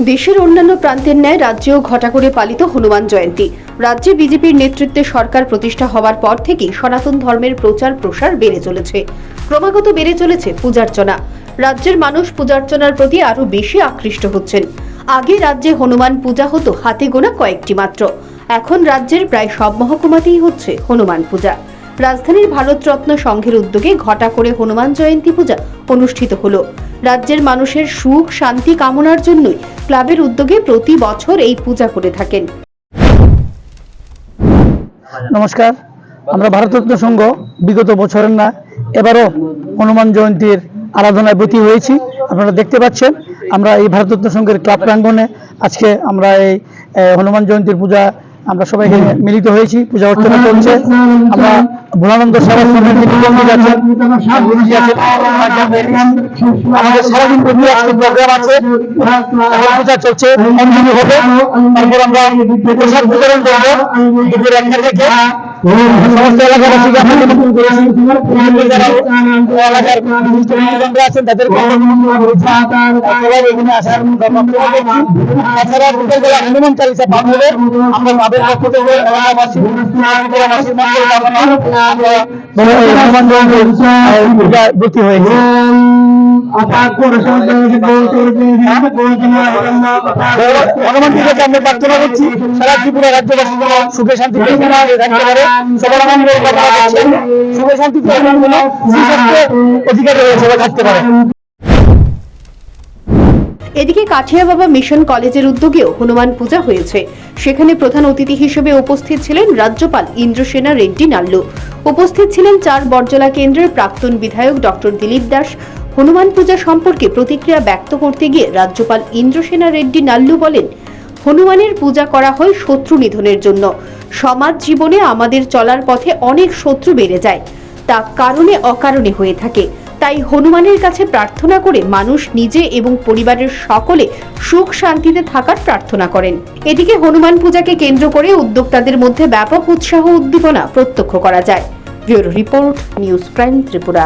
দেশের অন্যান্য প্রান্তের ন্যায় রাজ্যেও ঘটা করে পালিত হনুমান জয়ন্তী। রাজ্যে বিজেপির নেতৃত্বে সরকার প্রতিষ্ঠা হওয়ার পর থেকেই সনাতন ধর্মের প্রচার প্রসার বেড়ে চলেছে। ক্রমাগত বেড়ে চলেছে পূজার্চনা। রাজ্যের মানুষ পূজার্চনার প্রতি আরও বেশি আকৃষ্ট হচ্ছেন। আগে রাজ্যে হনুমান পূজা হতো হাতে গোনা কয়েকটি মাত্র। এখন রাজ্যের প্রায় সব মহকুমাতেই হচ্ছে হনুমান পূজা। রাজধানীর ভারতরত্ন সংঘের উদ্যোগে ঘটা করে হনুমান জয়ন্তী পূজা অনুষ্ঠিত হলো। রাজ্যের মানুষের সুখ, শান্তি কামনার জন্যই ক্লাবের উদ্যোগে প্রতি বছর এই পূজা করে থাকেন। নমস্কার, আমরা ভারতরত্ন সংঘ বিগত বছরের না, এবারও হনুমান জয়ন্তীর আরাধনায় ব্রতী হয়েছি। আপনারা দেখতে পাচ্ছেন, আমরা এই ভারতরত্ন সংঘের ক্লাব প্রাঙ্গণে আজকে আমরা এই হনুমান জয়ন্তীর পূজা আমরা সবাই এখানে মিলিত হয়েছি পূজা অর্চনা চলছে আমরা ভোলানন্দ সারা আমাদের সারাদিন প্রোগ্রাম আছে। পূজা চলছে অঞ্জলি হবে। তারপর আমরা প্রসাদ বিতরণ করব। দুপুর একটা থেকে হনুমান চালিসা পাঠ হবে আমরা তাদের হয়েছি এদিকে কাঠিয়া বাবা মিশন কলেজের উদ্যোগেও হনুমান পূজা হয়েছে। সেখানে প্রধান অতিথি হিসেবে উপস্থিত ছিলেন রাজ্যপাল ইন্দ্রসেনা রেড্ডি নাল্লু। উপস্থিত ছিলেন চার বর্জলা কেন্দ্রের প্রাক্তন বিধায়ক ডক্টর দিলীপ দাস হনুমান পূজা সম্পর্কে প্রতিক্রিয়া ব্যক্ত করতে গিয়ে রাজ্যপাল ইন্দ্রসেনা রেড্ডি নাল্লু বলেন, হনুমানের পূজা করা হয় শত্রু নিধনের জন্য। সমাজ জীবনে আমাদের চলার পথে অনেক শত্রু বেড়ে যায়। তা কারণে অকারণে হয়ে থাকে। তাই হনুমানের কাছে প্রার্থনা করে মানুষ নিজে এবং পরিবারের সকলে সুখ শান্তিতে থাকার প্রার্থনা করেন। এদিকে হনুমান পূজাকে কেন্দ্র করে উদ্যোক্তাদের মধ্যে ব্যাপক উৎসাহ উদ্দীপনা প্রত্যক্ষ করা যায়। Bureau report, news prime Tripura.